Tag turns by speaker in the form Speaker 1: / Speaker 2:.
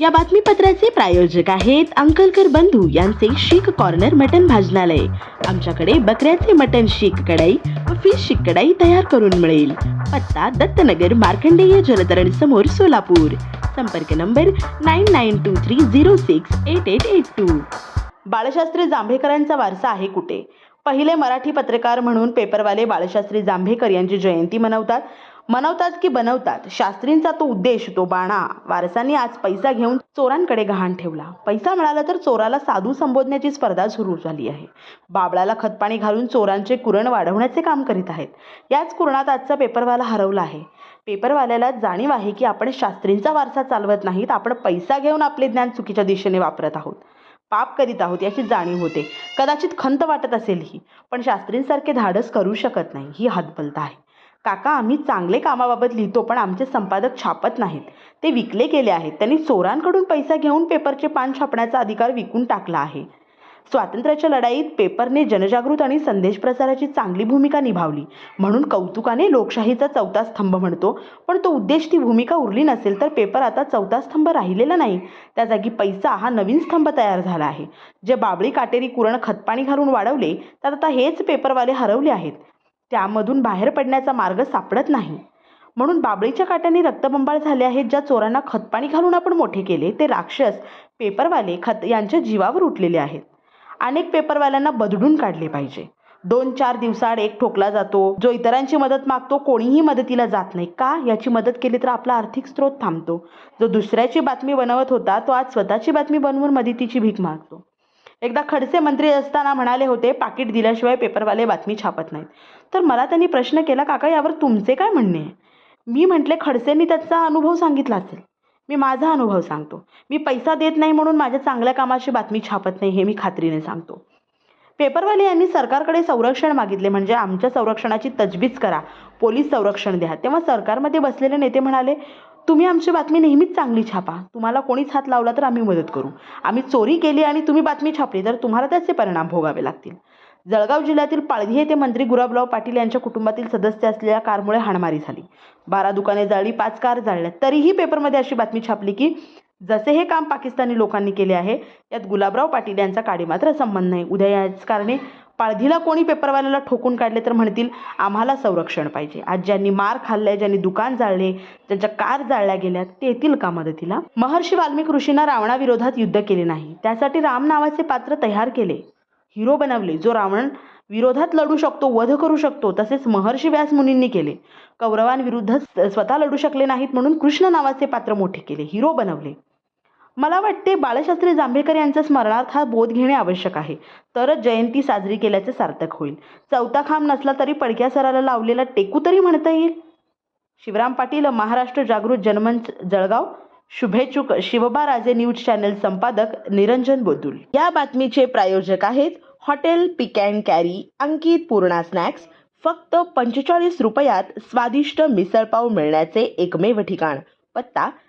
Speaker 1: या बातमीपत्राचे प्रायोजक आहेत अंकलकर बंधू यांचे शीख कॉर्नर मटन भाजनालय. आमच्याकडे बकऱ्याचे मटन शीख कढाई व फिश शीख कढाई तयार करून मिळेल. पत्ता दत्तनगर मार्कंडेय जलतरण समोर सोलापूर. संपर्क number nine nine two three zero six eight eight eight two Balshastri जांभेकरांचा वारसा आहे कुठे? पहिले मराठी पत्रकार म्हणून पेपरवाले बाळशास्त्री जांभेकर यांची जयंती मनवतात. मनवतात की बनवतात शास्त्रींचा तो उद्देश तो बाणा. वारसांनी आज पैसा घेऊन चोरांकडे गहाण ठेवला. पैसा मिळाला तर चोराला साधू संबोधण्याची स्पर्धा सुरू झाली आहे. बाबळाला खतपाणी घालून चोरांचे कुरण वाढवण्याचे काम करीत आहेत. याच कुरणात आजचा पेपरवाला हरवला आहे. पेपरवाल्याला जाणीव आहे की आपण शास्त्रींचा वारसा चालवत नाहीत आपण पैसा घेऊन आपले ज्ञान चुकीच्या दिशेने वापरत आहोत. पाप करीत आहोत याची जाणीव होते. कदाचित खंत वाटत असेल ही पण शास्त्रींसारखे धाडस करू शकत नाही ही हतबलता आहे. काका आम्ही चांगले कामाबाबत लिहितो पण आमचे संपादक छापत नाहीत. ते विकले गेले आहेत. त्यांनी चोरांकडून पैसा घेऊन पेपरचे पान छापण्याचा अधिकार विकून टाकला आहे. स्वातंत्र्याच्या लढाईत पेपरने जनजागृत आणि संदेश प्रसाराची चांगली भूमिका निभावली. म्हणून कौतुकाने लोकशाहीचा चौथा स्तंभ म्हणतो. पण तो उद्देश ती भूमिका उरली नसेल तर पेपर आता चौथा स्तंभ राहिलेला नाही. त्या जागी पैसा हा नवीन स्तंभ तयार झाला आहे. जे बाबळी काटेरी कुरण खतपाणी घालून वाढवले तर आता हेच पेपरवाले हरवले आहेत. त्यामधून बाहेर पडण्याचा मार्ग सापडत नाही. म्हणून बाबळीच्या काट्याने रक्तबंबाळ झाले आहेत ज्या चोरांना खतपाणी घालून आपण मोठे केले ते राक्षस पेपरवाले खत यांच्या जीवावर उठलेले आहेत. अनेक पेपरवाल्यांना बदडून काढले पाहिजे. दोन चार दिवसाआड एक ठोकला जातो जो इतरांची मदत मागतो कोणीही मदतीला जात नाही. का? याची मदत केली तर आपला आर्थिक स्रोत थांबतो. जो दुसऱ्याची बातमी बनवत होता तो आज स्वतःची बातमी बनवून मदतीची भीक मागतो. एकदा खडसे मंत्री असताना म्हणाले होते पाकिट दिल्याशिवाय पेपरवाले बातमी छापत नाहीत. तर मला त्यांनी प्रश्न केला काका यावर तुमचे काय म्हणणे आहे? मी म्हटले खडसेंनी त्याचा अनुभव सांगितला असेल. मी माझा अनुभव सांगतो. मी पैसा देत नाही म्हणून माझ्या चांगल्या कामाची बातमी छापत नाही हे मी खात्रीने सांगतो. पेपरवाले यांनी सरकारकडे संरक्षण मागितले म्हणजे आमच्या संरक्षणाची तजवीज करा. पोलीस संरक्षण द्या. तेव्हा सरकारमध्ये बसलेले नेते म्हणाले तुम्ही आमची बातमी नेहमीच चांगली छापा. तुम्हाला कोणीच हात लावला तर आम्ही मदत करू. आम्ही चोरी केली आणि तुम्ही बातमी छापली तर तुम्हाला त्याचे परिणाम भोगावे लागतील. जळगाव जिल्ह्यातील पाळधी येथे मंत्री गुलाबराव पाटील यांच्या कुटुंबातील सदस्य असलेल्या कारमुळे हाणमारी झाली. बारा दुकाने जाळली पाच कार जाळल्या. तरीही पेपरमध्ये अशी बातमी छापली की जसे हे काम पाकिस्तानी लोकांनी केले आहे यात गुलाबराव पाटील यांचा काडी मात्र संबंध नाही. उद्या याच कारणे पाळधीला कोणी पेपरवाल्याला ठोकून काढले तर म्हणतील आम्हाला संरक्षण पाहिजे. आज ज्यांनी मार खाल्लाय ज्यांनी दुकान जाळले ज्यांच्या कार जाळल्या गेल्या ते येतील का मदतीला? महर्षी वाल्मिक ऋषींना रावणाविरोधात युद्ध केले नाही. त्यासाठी राम नावाचे पात्र तयार केले. हिरो बनवले जो रावण विरोधात लढू शकतो वध करू शकतो तसेच महर्षी व्यास मुनींनी केले. कौरवांविरुद्ध स्वतः लढू शकले नाहीत म्हणून कृष्ण नावाचे पात्र मोठे केले. हिरो बनवले. मला वाटते बाळशास्त्री जांभेकर यांचा स्मरणार्थ हा बोध घेणे आवश्यक आहे. तरच जयंती साजरी केल्याचे सार्थक होईल. चौथा खांब नसला तरी पडक्या सराला लावलेला टेकू तरी म्हणता येईल. शिवराम पाटील महाराष्ट्र जागृत जनमंच जळगाव. शुभेच्छुक शिवबा राजे न्यूज चॅनल संपादक निरंजन बोदुल. या बातमीचे प्रायोजक आहेत hotel pick and carry Ankit Purna snacks. फक्त पंचेचाळीस रुपयात स्वादिष्ट मिसळपाव मिळण्याचे एकमेव ठिकाण. पत्ता